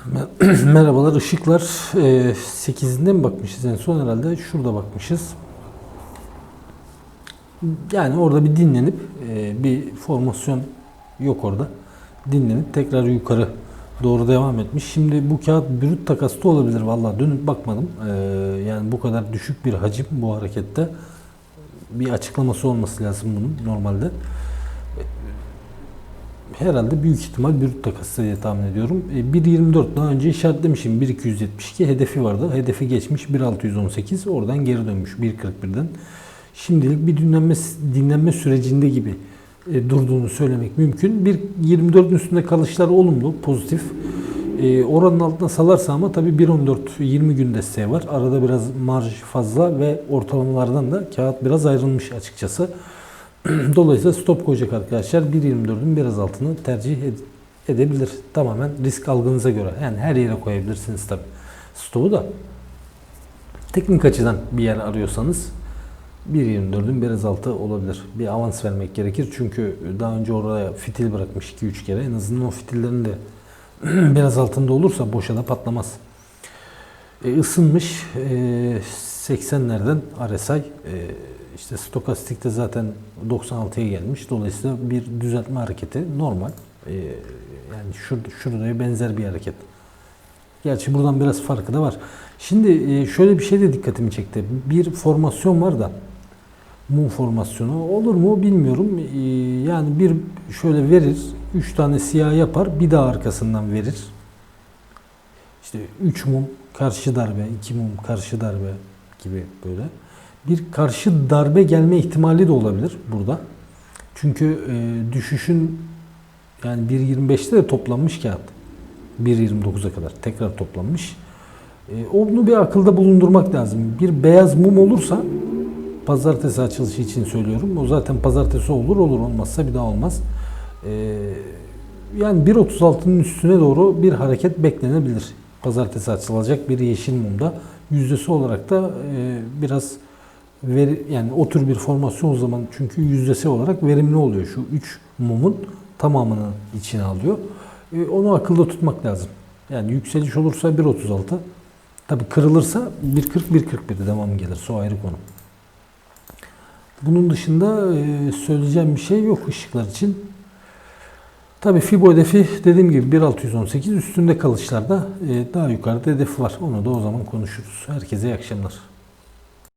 Merhabalar ışıklar e, 8'inde mi bakmışız en son herhalde şurada bakmışız. Yani orada bir dinlenip e, bir formasyon yok orada. Dinlenip tekrar yukarı doğru devam etmiş. Şimdi bu kağıt brüt takasta olabilir vallahi dönüp bakmadım. E, yani bu kadar düşük bir hacim bu harekette bir açıklaması olması lazım bunun normalde. Herhalde büyük ihtimal brüt takası diye tahmin ediyorum. E, 1.24 daha önce işaretlemişim. 1.272 hedefi vardı. Hedefi geçmiş 1.618. Oradan geri dönmüş 1.41'den. Şimdilik bir dinlenme, dinlenme sürecinde gibi e, durduğunu söylemek mümkün. 1.24'ün üstünde kalışlar olumlu, pozitif. E, oranın altına salarsa ama tabii 1.14 20 gün desteği var. Arada biraz marj fazla ve ortalamalardan da kağıt biraz ayrılmış açıkçası. Dolayısıyla stop koyacak arkadaşlar 1.24'ün biraz altını tercih ed- edebilir. Tamamen risk algınıza göre. Yani her yere koyabilirsiniz tabi. Stopu da teknik açıdan bir yer arıyorsanız 1.24'ün biraz altı olabilir. Bir avans vermek gerekir. Çünkü daha önce oraya fitil bırakmış 2-3 kere. En azından o fitillerin de biraz altında olursa boşa da patlamaz. E, ısınmış e, 80'lerden RSI e, işte stokastikte zaten 96'ya gelmiş. Dolayısıyla bir düzeltme hareketi normal. E, yani şurada, şuraya benzer bir hareket. Gerçi buradan biraz farkı da var. Şimdi e, şöyle bir şey de dikkatimi çekti. Bir formasyon var da mum formasyonu olur mu bilmiyorum. E, yani bir şöyle verir, 3 tane siyah yapar, bir daha arkasından verir. İşte 3 mum karşı darbe, 2 mum karşı darbe gibi böyle. Bir karşı darbe gelme ihtimali de olabilir burada. Çünkü e, düşüşün yani 1.25'te de toplanmış kağıt. 1.29'a kadar tekrar toplanmış. E, onu bir akılda bulundurmak lazım. Bir beyaz mum olursa pazartesi açılışı için söylüyorum. O zaten pazartesi olur olur olmazsa bir daha olmaz. E, yani 1.36'nın üstüne doğru bir hareket beklenebilir. Pazartesi açılacak bir yeşil mumda. Yüzdesi olarak da e, biraz veri, yani o tür bir formasyon o zaman çünkü yüzdesi olarak verimli oluyor. Şu 3 mumun tamamını içine alıyor. E, onu akılda tutmak lazım. Yani yükseliş olursa 1.36 tabi kırılırsa 1.40-1.41'de devam gelir. O ayrı konu. Bunun dışında e, söyleyeceğim bir şey yok ışıklar için. Tabii Fibo hedefi dediğim gibi 1.618 üstünde kalışlarda e, daha yukarıda hedefi var. Onu da o zaman konuşuruz. Herkese iyi akşamlar.